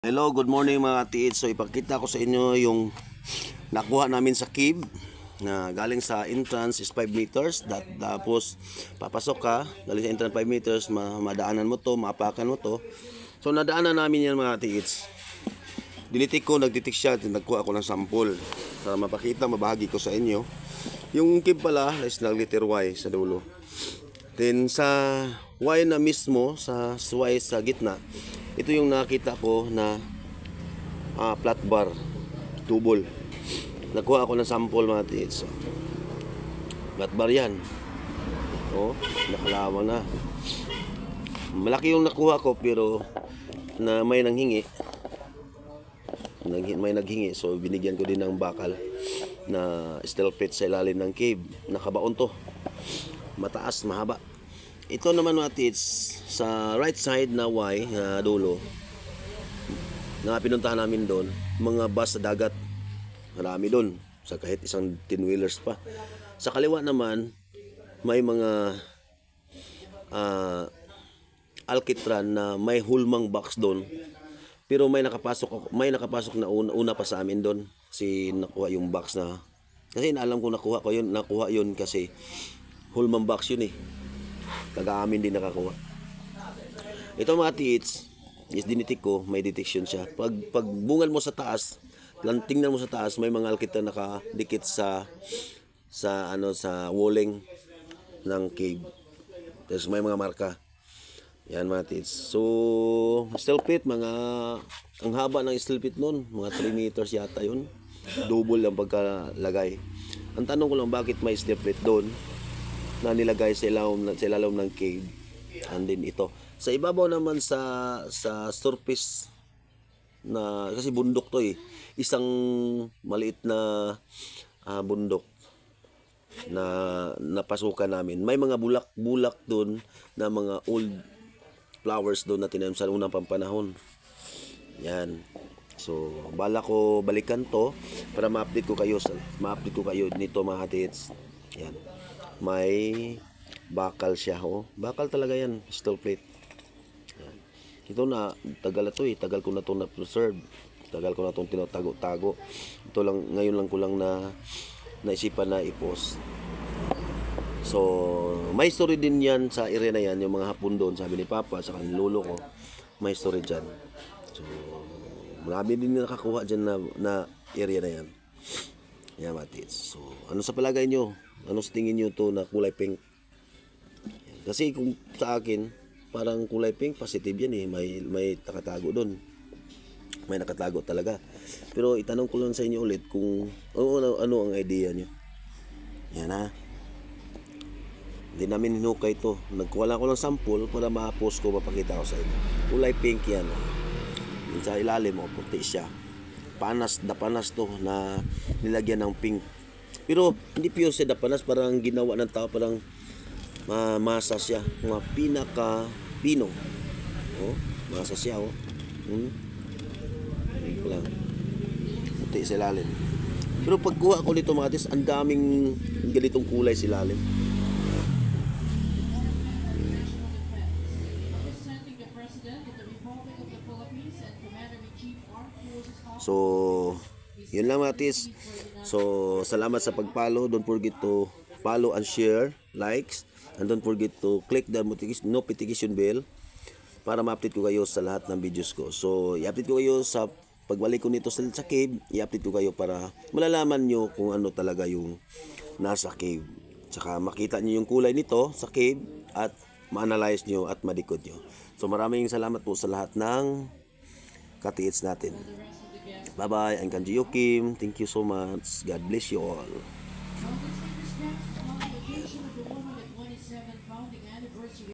Hello, good morning mga tiid. So ipakita ko sa inyo yung nakuha namin sa cave na galing sa entrance is 5 meters. Dat, tapos papasok ka, galing sa entrance 5 meters, ma- madaanan mo to, maapakan mo to. So nadaanan namin yan mga tiids. Dinitik ko, nagditik siya, nagkuha ako ng sample para mapakita, mabahagi ko sa inyo. Yung cave pala is nag letter Y sa dulo. Then sa Y na mismo, sa Y sa gitna, ito yung nakita ko na ah, flat bar, tubol. Nakuha ako ng sample mga tiits. Flat bar yan. Oh, nakalawang na. Malaki yung nakuha ko pero na may nanghingi. Nang- May naghingi so binigyan ko din ng bakal na steel plate sa ilalim ng cave. Nakabaon to. Mataas, mahaba. Ito naman mga sa right side na Y, na dulo, na pinuntahan namin doon, mga bus sa dagat. Marami doon, sa kahit isang 10 wheelers pa. Sa kaliwa naman, may mga ah alkitran na may hulmang box doon. Pero may nakapasok may nakapasok na una, una pa sa amin doon. Si nakuha yung box na kasi alam ko nakuha ko yun, nakuha yun kasi hulmang box yun eh. Taga-amin din nakakuha. Ito mga tits, is dinitik ko, may detection siya. Pag, pag bungal mo sa taas, lang tingnan mo sa taas, may mga alkita nakadikit sa sa ano sa walling ng cave. Tapos may mga marka. Yan mga tits. So, steel plate, mga, ang haba ng steel plate nun, mga 3 meters yata yun. Double ang pagkalagay. Ang tanong ko lang, bakit may steel plate doon na nilagay sa ilalim, sa ilalim ng cave? And then ito. Sa ibabaw naman sa sa surface na kasi bundok to eh. Isang maliit na ah, bundok na napasukan namin. May mga bulak-bulak doon na mga old flowers doon na tinanim sa unang pampanahon. Yan. So, bala ko balikan to para ma-update ko kayo sa ma-update ko kayo nito mga hatits. Yan. May bakal siya oh. Bakal talaga yan, steel plate. Ito na tagal na to eh, tagal ko na to na preserve. Tagal ko na tong tinatago-tago. Ito lang ngayon lang ko lang na naisipan na i-post. So, may story din yan sa area na yan, yung mga hapon doon, sabi ni Papa, sa kanil lolo ko, may story dyan. So, marami din nakakuha dyan na, na area na yan. Yan, Matits. So, ano sa palagay nyo? Ano sa tingin nyo to na kulay pink? Kasi kung sa akin, parang kulay pink, positive yan eh. May, may nakatago doon. May nakatago talaga. Pero itanong ko lang sa inyo ulit kung ano, ano, ano ang idea nyo. Yan ha. Hindi namin hinukay ito. Nagkuha lang ako ng sample para ma-post ko, mapakita ko sa inyo. Kulay pink yan. sa ilalim, oh, puti siya. Panas, dapanas to na nilagyan ng pink. Pero hindi pure siya dapanas, parang ginawa ng tao, parang ma masa siya. Mga pinaka pino. Oh, masa siya, oh. Hmm. Ito lang. Puti sa ilalim. Pero pagkuha ko nito mga tis, ang daming ganitong kulay sa Officer So, yun lang mga tis. So, salamat sa pag-follow. Don't forget to follow and share, likes, and don't forget to click the notification- bell para ma-update ko kayo sa lahat ng videos ko. So, i-update ko kayo sa pagbalik ko nito sa, sa cave, i-update ko kayo para malalaman nyo kung ano talaga yung nasa cave. Tsaka makita nyo yung kulay nito sa cave at ma-analyze nyo at madikod nyo. So, maraming salamat po sa lahat ng katiits natin. Bye-bye. I'm Kanji Yokim. Thank you so much. God bless you all.